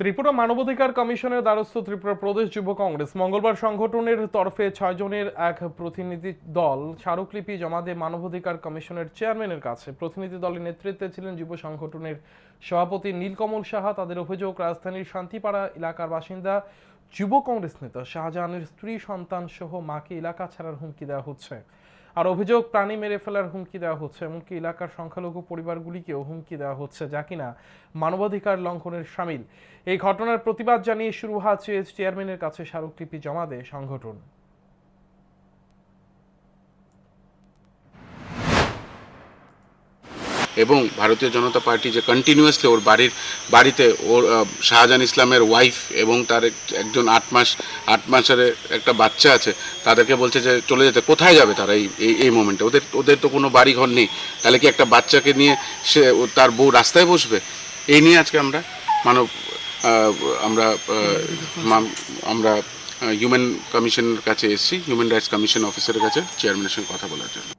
ত্রিপুরা মানবাধিকার কমিশনের দ্বারস্থ ত্রিপুরা প্রদেশ যুব কংগ্রেস। মঙ্গলবার সংগঠনের তরফে ছয়জনের এক প্রতিনিধি দল স্মারকলিপি জমা দিয়ে মানবাধিকার কমিশনের চেয়ারম্যানের কাছে। প্রতিনিধি দলের নেতৃত্বে ছিলেন যুব সংগঠনের সভাপতি নীলকমল সাহা, তাদের অভিযোগ, রাজধানীর শান্তিপাড়া এলাকার বাসিন্দা যুব কংগ্রেস নেতা শাহজাহানের স্ত্রী সন্তান সহ মাকে এলাকা ছাড়ার হুমকি দেওয়া হচ্ছে। আর অভিযোগ, প্রাণী মেরে ফেলার হুমকি দেওয়া হচ্ছে, এমনকি এলাকার সংখ্যালঘু পরিবারগুলিকেও হুমকি দেওয়া হচ্ছে, যা কিনা মানবাধিকার লঙ্ঘনের সামিল। এই ঘটনার প্রতিবাদ জানিয়ে শুরু হয়েছে চেয়ারম্যানের কাছে স্মারকলিপি জমা দেয় সংগঠন। এবং ভারতীয় জনতা পার্টি যে কন্টিনিউয়াসলি ওর বাড়ির, বাড়িতে ওর শাহজাহান ইসলামের ওয়াইফ এবং তার একজন আট মাস, আট মাসের একটা বাচ্চা আছে, তাদেরকে বলছে যে চলে যেতে। কোথায় যাবে তারা এই, এই- মোমেন্টে ওদের ওদের তো কোনো বাড়ি ঘর নেই। তাহলে কি একটা বাচ্চাকে নিয়ে সে তার বউ রাস্তায় বসবে? এই নিয়ে আজকে আমরা মানব আমরা আমরা হিউম্যান কমিশনের কাছে এসেছি। হিউম্যান রাইটস কমিশন অফিসারের কাছে চেয়ারম্যানের সঙ্গে কথা বলার জন্য।